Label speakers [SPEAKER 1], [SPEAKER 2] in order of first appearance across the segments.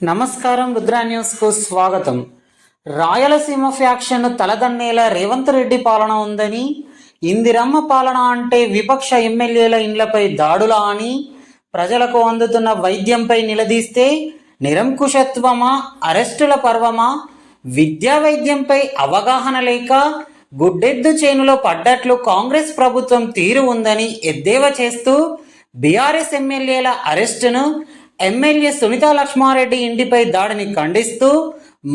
[SPEAKER 1] నమస్కారం రుద్రా న్యూస్కు స్వాగతం. రాయలసీమ ఫ్యాక్షన్ తలదన్నేలా రేవంత్ రెడ్డి పాలన ఉందని ఇందిరమ్మ పాలన అంటే విపక్ష ఎమ్మెల్యేల ఇండ్లపై దాడులా అని ప్రజలకు అందుతున్న వైద్యంపై నిలదీస్తే నిరంకుశత్వమా అరెస్టుల పర్వమా విద్యా వైద్యంపై అవగాహన లేక గుడ్డెద్దు చేనులో పడ్డట్లు కాంగ్రెస్ ప్రభుత్వం తీరు ఉందని ఎద్దేవా చేస్తూ బీఆర్ఎస్ ఎమ్మెల్యేల అరెస్టును ఎమ్మెల్యే సునీతా లక్ష్మారెడ్డి ఇంటిపై దాడిని ఖండిస్తూ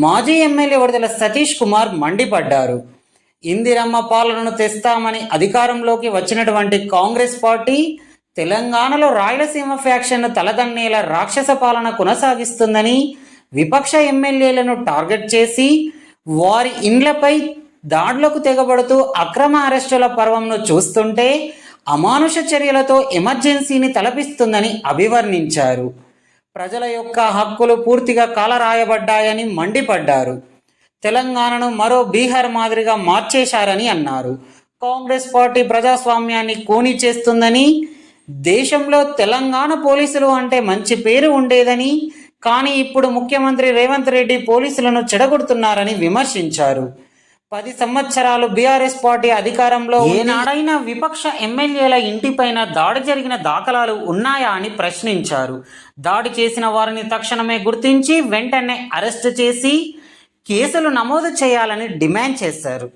[SPEAKER 1] మాజీ ఎమ్మెల్యే విడుదల సతీష్ కుమార్ మండిపడ్డారు. ఇందిరమ్మ పాలనను తెస్తామని అధికారంలోకి వచ్చినటువంటి కాంగ్రెస్ పార్టీ తెలంగాణలో రాయలసీమ ఫ్యాక్షన్ తలదన్నేల రాక్షస పాలన కొనసాగిస్తుందని విపక్ష ఎమ్మెల్యేలను టార్గెట్ చేసి వారి ఇండ్లపై దాడులకు తెగబడుతూ అక్రమ అరెస్టుల పర్వంను చూస్తుంటే అమానుష చర్యలతో ఎమర్జెన్సీని తలపిస్తుందని అభివర్ణించారు. ప్రజల యొక్క హక్కులు పూర్తిగా కాలరాయబడ్డాయని మండిపడ్డారు. తెలంగాణను మరో బీహార్ మాదిరిగా మార్చేశారని అన్నారు. కాంగ్రెస్ పార్టీ ప్రజాస్వామ్యాన్ని కూని చేస్తుందని దేశంలో తెలంగాణ పోలీసులు అంటే మంచి పేరు ఉండేదని కానీ ఇప్పుడు ముఖ్యమంత్రి రేవంత్ రెడ్డి పోలీసులను చెడగొడుతున్నారని విమర్శించారు. పది సంవత్సరాలు బీఆర్ఎస్ పార్టీ అధికారంలో ఏనాడైనా విపక్ష ఎమ్మెల్యేల ఇంటిపైన దాడి జరిగిన దాఖలాలు ఉన్నాయా అని ప్రశ్నించారు. దాడి చేసిన వారిని తక్షణమే గుర్తించి వెంటనే అరెస్టు చేసి కేసులు నమోదు చేయాలని డిమాండ్ చేశారు.